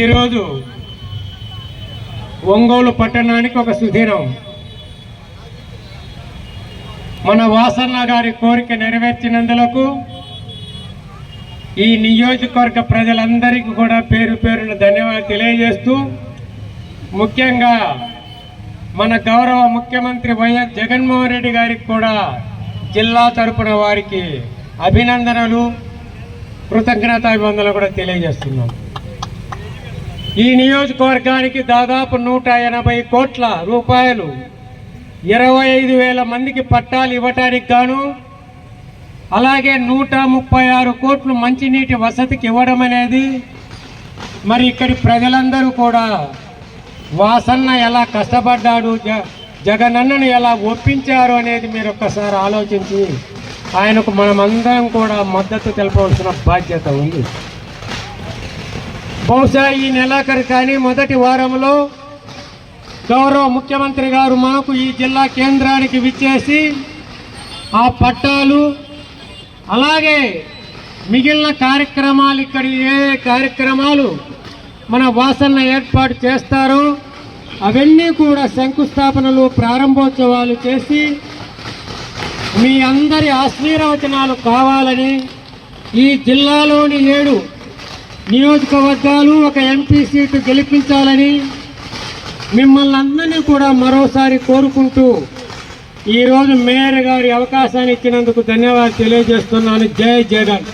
ఈరోజు ఒంగోలు పట్టణానికి ఒక సుదినం మన వాసన్న గారి కోరిక నెరవేర్చినందులకు ఈ నియోజకవర్గ ప్రజలందరికీ కూడా పేరు పేరున ధన్యవాదాలు తెలియజేస్తూ ముఖ్యంగా మన గౌరవ ముఖ్యమంత్రి వైఎస్ జగన్మోహన్ రెడ్డి గారికి కూడా జిల్లా తరపున వారికి అభినందనలు కృతజ్ఞతాభివందనలు కూడా తెలియజేస్తున్నాం. ఈ నియోజకవర్గానికి దాదాపు నూట ఎనభై కోట్ల రూపాయలు ఇరవై ఐదు వేల మందికి పట్టాలు ఇవ్వటానికి గాను అలాగే నూట ముప్పై ఆరు కోట్లు మంచినీటి వసతికి ఇవ్వడం అనేది మరి ఇక్కడి ప్రజలందరూ కూడా వాసన్న ఎలా కష్టపడ్డాడు జగనన్నను ఎలా ఒప్పించారు అనేది మీరు ఒక్కసారి ఆలోచించి ఆయనకు మనమందరం కూడా మద్దతు తెలపవలసిన బాధ్యత ఉంది. బహుశా ఈ నెలాఖరు కానీ మొదటి వారంలో గౌరవ ముఖ్యమంత్రి గారు మనకు ఈ జిల్లా కేంద్రానికి విచ్చేసి ఆ పట్టాలు అలాగే మిగిలిన కార్యక్రమాలు ఇక్కడ ఏ కార్యక్రమాలు మన వాసన ఏర్పాటు చేస్తారో అవన్నీ కూడా శంకుస్థాపనలు ప్రారంభోత్సవాలు చేసి మీ అందరి ఆశీర్వచనాలు కావాలని ఈ జిల్లాలోని ఏడు నియోజకవర్గాలు ఒక ఎంపీ సీటు గెలిపించాలని మిమ్మల్ని అందరినీ కూడా మరోసారి కోరుకుంటూ ఈరోజు మేయర్ గారి అవకాశాన్ని ఇచ్చినందుకు ధన్యవాదాలు తెలియజేస్తున్నాను. జై జగన్.